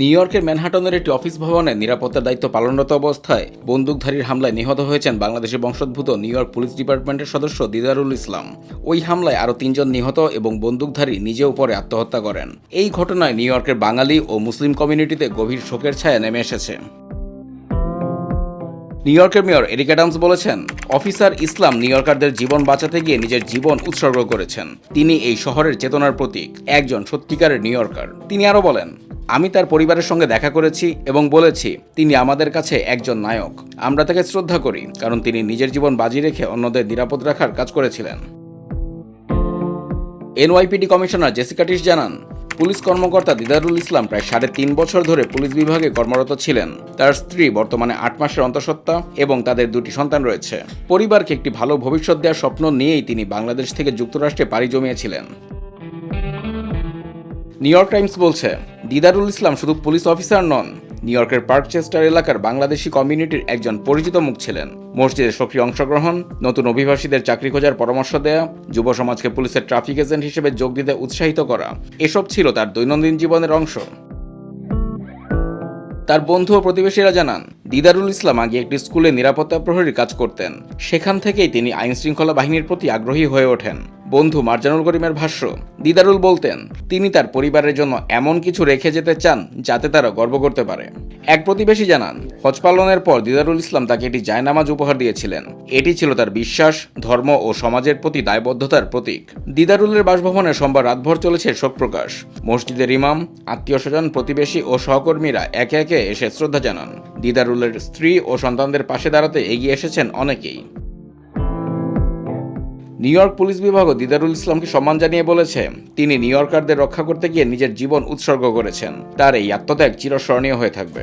New ইয়র্কের ম্যানহাটনের একটি office ভবনে নিরাপত্তার দায়িত্ব পালনরত অবস্থায় বন্দুকধারীর হামলায় নিহত হয়েছেন বাংলাদেশের বংশোদ্ভূত নিউ ইয়র্ক পুলিশ ডিপার্টমেন্টের সদস্য দিদারুল ইসলাম। ওই হামলায় আরও তিনজন নিহত এবং বন্দুকধারী নিজেও পরে আত্মহত্যা করেন। এই ঘটনায় নিউ ইয়র্কের বাঙালি ও মুসলিম কমিউনিটিতে গভীর শোকের ছায়া নেমে এসেছে। নিউ ইয়র্কের মেয়র এরিক অ্যাডামস বলেছেন, অফিসার ইসলাম নিউ ইয়র্কারদের জীবন বাঁচাতে গিয়ে নিজের জীবন উৎসর্গ করেছেন। তিনি এই শহরের চেতনার প্রতীক, একজন সত্যিকারের নিউ ইয়র্কার তিনি আরও বলেন আমি তার পরিবারের সঙ্গে দেখা করেছি এবং বলেছি, তিনি আমাদের কাছে একজন নায়ক। আমরা তাকে শ্রদ্ধা করি, কারণ তিনি নিজের জীবন বাজি রেখে অন্যদের নিরাপদ রাখার কাজ করেছিলেন। এনওয়াইপিডি কমিশনার জেসিকাটিস জানান, পুলিশ কর্মকর্তা দিদারুল ইসলাম প্রায় সাড়ে তিন বছর ধরে পুলিশ বিভাগে কর্মরত ছিলেন। তার স্ত্রী বর্তমানে আট মাসের অন্তঃসত্ত্বা এবং তাদের দুটি সন্তান রয়েছে। পরিবারকে একটি ভালো ভবিষ্যৎ দেওয়ার স্বপ্ন নিয়েই তিনি বাংলাদেশ থেকে যুক্তরাষ্ট্রে পাড়ি জমিয়েছিলেন। নিউ ইয়র্ক টাইমস বলছে দিদারুল ইসলাম শুধু পুলিশ অফিসার নন, নিউ ইয়র্কের পার্কচেস্টার এলাকার বাংলাদেশি কমিউনিটির একজন পরিচিত মুখ ছিলেন। মসজিদে সক্রিয় অংশগ্রহণ, নতুন অভিবাসীদের চাকরি খোঁজার পরামর্শ দেয়া, যুব সমাজকে পুলিশের ট্রাফিক এজেন্ট হিসেবে যোগ দিতে উৎসাহিত করা, এসব ছিল তার দৈনন্দিন জীবনের অংশ। তার বন্ধু ও প্রতিবেশীরা জানান, দিদারুল ইসলাম আগে একটি স্কুলে নিরাপত্তা প্রহরীর কাজ করতেন। সেখান থেকেই তিনি আইন শৃঙ্খলা বাহিনীর প্রতি আগ্রহী হয়ে ওঠেন। বন্ধু মার্জানুল করিমের ভাষ্য, দিদারুল বলতেন, তিনি তার পরিবারের জন্য এমন কিছু রেখে যেতে চান যাতে তারা গর্ব করতে পারে। এক প্রতিবেশী জানান, হজ পালনের পর দিদারুল ইসলাম তাকে একটি জায়নামাজ উপহার দিয়েছিলেন। এটি ছিল তার বিশ্বাস, ধর্ম ও সমাজের প্রতি দায়বদ্ধতার প্রতীক। দিদারুলের বাসভবনে সোমবার রাতভর চলেছে শোক প্রকাশ। মসজিদের ইমাম, আত্মীয় স্বজন, প্রতিবেশী ও সহকর্মীরা একে একে এসে শ্রদ্ধা জানান। দিদারুলের স্ত্রী ও সন্তানদের পাশে দাঁড়াতে এগিয়ে এসেছেন অনেকেই। নিউ ইয়র্ক পুলিশ বিভাগও দিদারুল ইসলামকে সম্মান জানিয়ে বলেছে, তিনি নিউ ইয়র্কারদের রক্ষা করতে গিয়ে নিজের জীবন উৎসর্গ করেছেন। তার এই আত্মত্যাগ চিরস্মরণীয় হয়ে থাকবে।